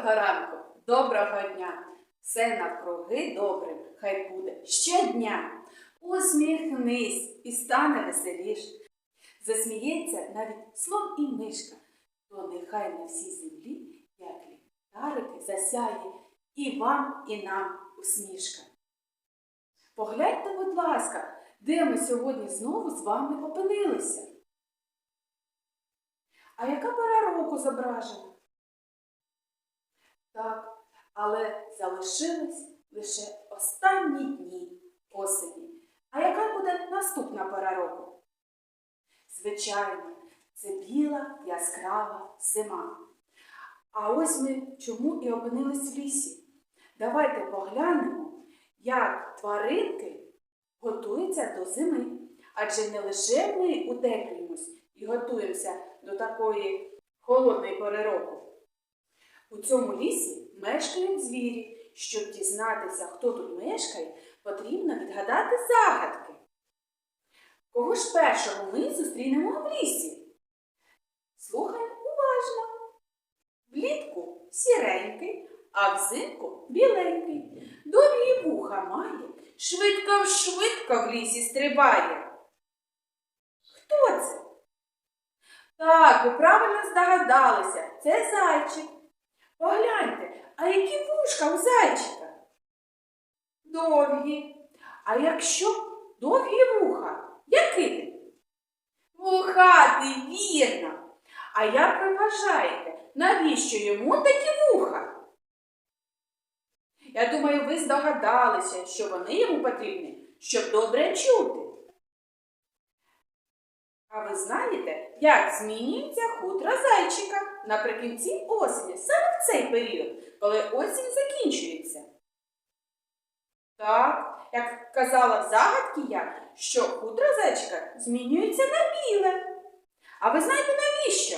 Доброго ранку, доброго дня! Все навкруги добрим, хай буде щодня. Усміхнись і стане веселіш. Засміється навіть слон і мишка, то нехай на всій землі, як ліхтарики, засяє і вам, і нам усмішка. Погляньте, будь ласка, де ми сьогодні знову з вами опинилися. А яка пора року зображена? Так, але залишились лише останні дні осені. А яка буде наступна пора року? Звичайно, це біла яскрава зима. А ось ми чому і опинились в лісі. Давайте поглянемо, як тваринки готуються до зими. Адже не лише ми утеплюємось і готуємося до такої холодної пори року. У цьому лісі мешкають звірі. Щоб дізнатися, хто тут мешкає, потрібно відгадати загадки. Кого ж першого ми зустрінемо в лісі? Слухаємо уважно. Влітку сіренький, а взимку біленький. Довгі вуха має, швидко-швидко в лісі стрибає. Хто це? Так, ви правильно здогадалися, це зайчик. Погляньте, а які вушка у зайчика? Довгі. А якщо довгі вуха, який? Вухатий, вірно. А як ви вважаєте, навіщо йому такі вуха? Я думаю, ви здогадалися, що вони йому потрібні, щоб добре чути. А ви знаєте, як змінюється хутро зайчика наприкінці осені, саме в цей період, коли осінь закінчується? Так, як казала в загадці я, що хутро зайчика змінюється на біле. А ви знаєте навіщо?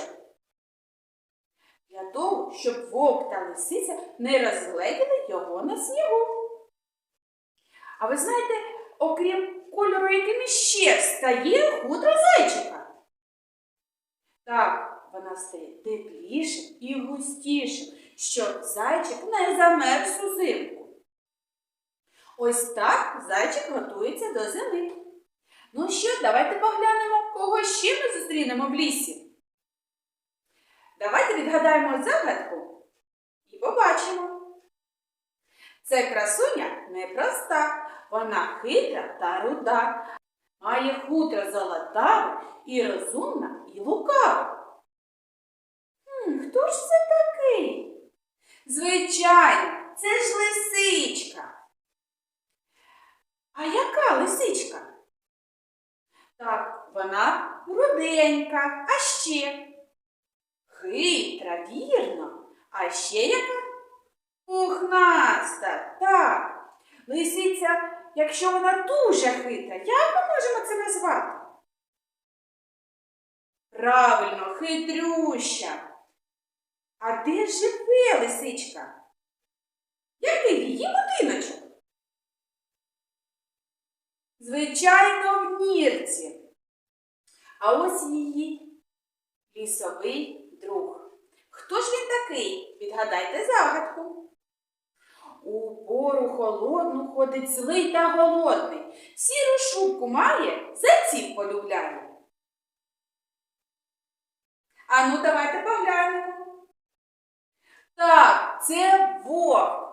Для того, щоб вовк та лисиця не розгледіли його на снігу. А ви знаєте, окрім кольору, яким іще стає хутро зайчика? Так, вона стає теплішим і густішим, щоб зайчик не замерз узимку. Ось так зайчик готується до зими. Ну що, давайте поглянемо, кого ще ми зустрінемо в лісі. Давайте відгадаємо загадку і побачимо. Це красуня непроста, вона хитра та руда, має хутро золотаве і розумна, і лукава. Хто ж це такий? Звичайно, це ж лисичка. А яка лисичка? Так, вона руденька, а ще хитра, вірно, а ще яка пухнаста, так. Лисиця, якщо вона дуже хитра, як ми можемо це назвати? Правильно, хитрюща. А де живе лисичка? Який її будиночок? Звичайно, в нірці. А ось її лісовий друг. Хто ж він такий? Відгадайте загадку. У пору холодну ходить злий та голодний. Сіру шубку має, зайців полюбляє. Ану, давайте поглянемо. Так, це вовк.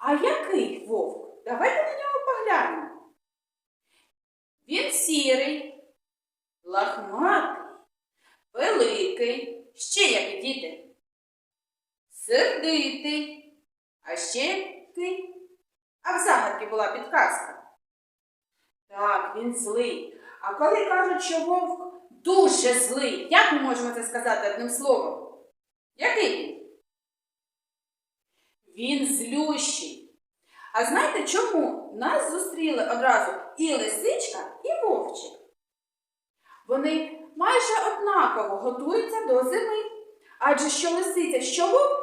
А який вовк? Давайте на нього поглянемо. Він сірий, лахматий, великий, ще які діти. Сердитий. А ще який? А в загадки була підказка. Так, він злий. А коли кажуть, що вовк дуже злий, як ми можемо це сказати одним словом? Який він? Він злющий. А знаєте, чому нас зустріли одразу і лисичка, і вовчик? Вони майже однаково готуються до зими. Адже що лисиця, що вовк,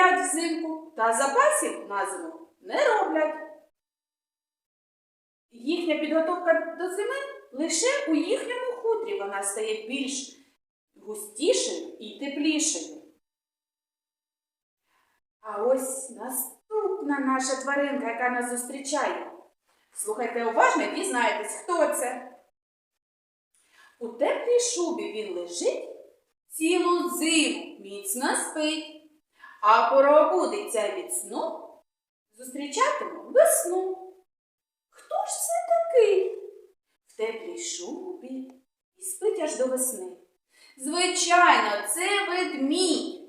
сплять взимку та запасів на зиму не роблять. Їхня підготовка до зими лише у їхньому хутрі вона стає більш густішою і теплішою. А ось наступна наша тваринка, яка нас зустрічає. Слухайте уважно і дізнаєтесь, хто це. У теплій шубі він лежить, цілу зиму міцно спить, а пробудеться від сну, зустрічатиме весну. Хто ж це такий? В теплій шубі і спить аж до весни. Звичайно, це ведмідь.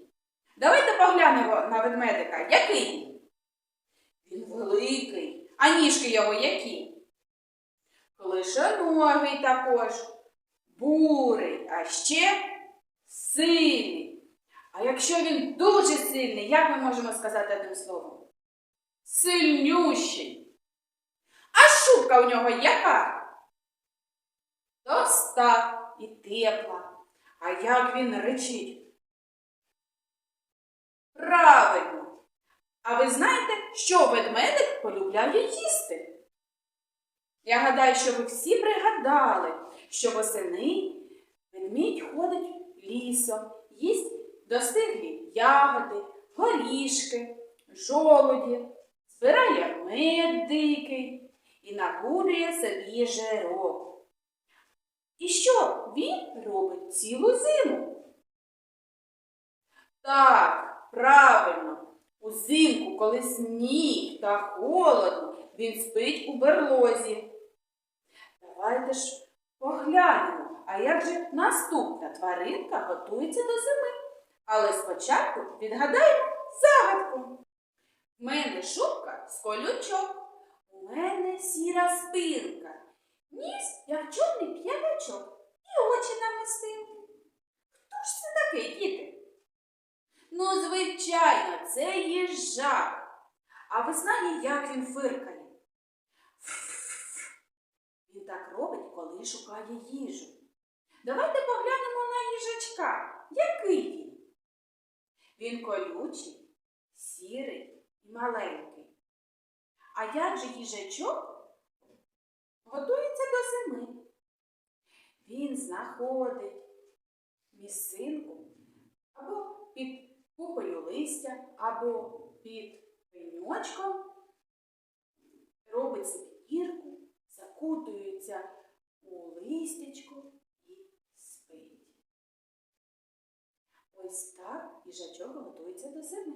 Давайте поглянемо на ведмедика. Який він? Великий, а ніжки його які? Клишоногий також, бурий, а ще сильний. А якщо він дуже сильний, як ми можемо сказати одним словом? Сильнющий. А шубка у нього яка? Товста і тепла. А як він речить? Правильно. А ви знаєте, що ведмедик полюбляє їсти? Я гадаю, що ви всі пригадали, що восени ведмідь ходить лісом, їсть достиглі ягоди, горішки, жолуді, збирає мед дикий і нагулює собі жирок. І що він робить цілу зиму? Так, правильно. Узимку, коли сніг та холодно, він спить у берлозі. Давайте ж поглянемо, а як же наступна тваринка готується до зими. Але спочатку відгадаємо загадку. В мене шубка з колючок, у мене сіра спинка, ніс, як чорний п'ятачок, і очі намистинки. Хто ж це такий, діти? Ну, звичайно, це їжак. А ви знаєте, як він фиркає? Він так робить, коли шукає їжу. Давайте поглянемо на їжачка. Який він? Він колючий, сірий і маленький. А як же їжачок готується до зими? Він знаходить місцинку або під купою листя, або під пеньочком, робить собі дірку, закутується у листячко і спить. Ось так їжачок готується до зими.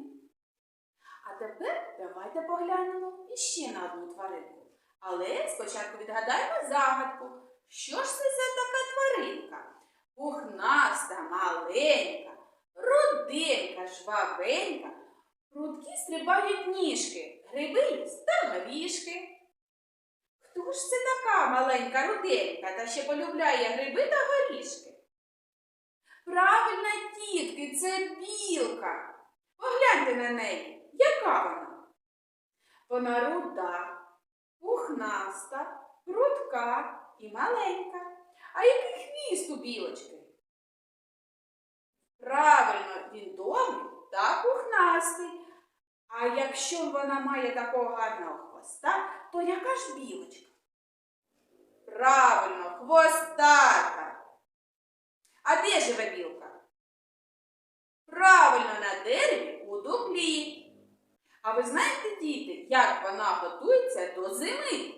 А тепер давайте поглянемо іще на одну тваринку. Але спочатку відгадаємо загадку. Що ж це за така тваринка? Пухнаста, маленька, руденька, жвавенька, прудкі стрибають ніжки, гриби та горішки. Хто ж це така маленька руденька та ще полюбляє гриби та горішки? Правильно, тітки, це білка. Погляньте на неї, яка вона? Вона руда, пухнаста, прудка і маленька. А який хвіст у білочки? Правильно, він довгий та пухнастий. А якщо вона має такого гарного хвоста, то яка ж білочка? Правильно, хвостата. А де живе білка? Правильно, на дереві у дуплі. А ви знаєте, діти, як вона готується до зими?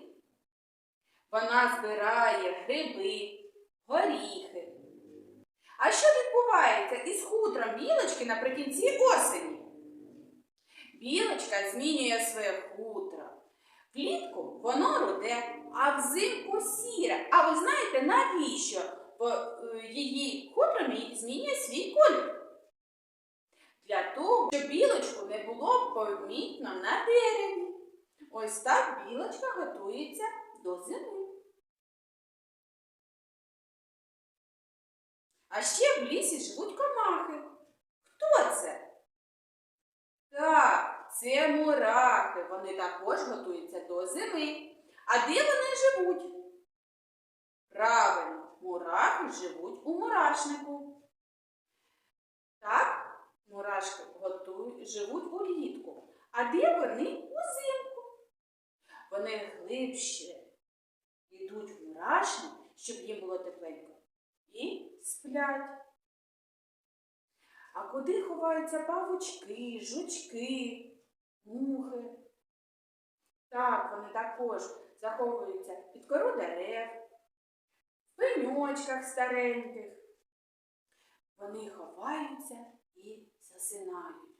Вона збирає гриби, горіхи. А що відбувається із хутром білочки наприкінці осені? Білочка змінює своє хутро. Влітку воно руде, а взимку сіре. А ви знаєте, навіщо її хутро змінює свій колір? Для того, щоб білочку не було помітно на дереві. Ось так білочка готується до зими. А ще в лісі живуть комахи. Хто це? Так, це мурахи. Вони також готуються до зими. А де вони живуть? Правильно, мурахи живуть у мурашнику. Так, мурашки готують, живуть улітку. А де вони узимку? Вони глибше йдуть в мурашник, щоб їм було тепленько, і сплять. А куди ховаються павучки, жучки, мухи? Так, вони також заховуються під кору дерев, в пеньочках стареньких. Вони ховаються і засинають.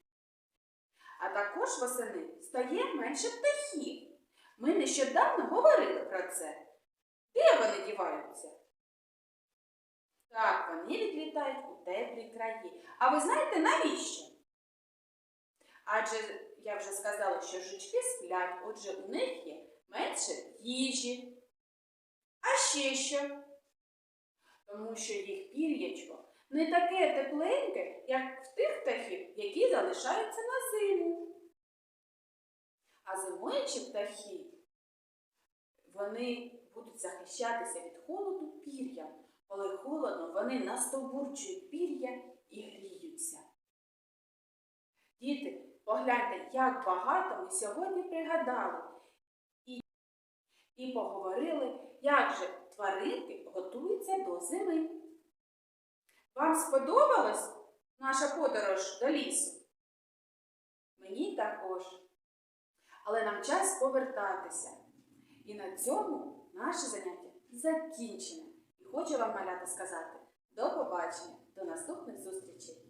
А також восени стає менше птахів. Ми нещодавно говорили про це. Де вони діваються? Так, вони відлітають у теплі краї. А ви знаєте навіщо? Адже я вже сказала, що жучки сплять, отже, у них є менше їжі. А ще що? Тому що їх пір'ячко не таке тепленьке, як в тих птахів, які залишаються на зиму. А зимуючі птахи, вони будуть захищатися від холоду пір'ям. Коли холодно, вони настовбурчують пір'я і гріються. Діти, погляньте, як багато ми сьогодні пригадали і, і поговорили, як же тваринки до зими. Вам сподобалась наша подорож до лісу? Мені також. Але нам час повертатися. І на цьому наше заняття закінчене. І хочу вам маляти сказати до побачення, до наступних зустрічей!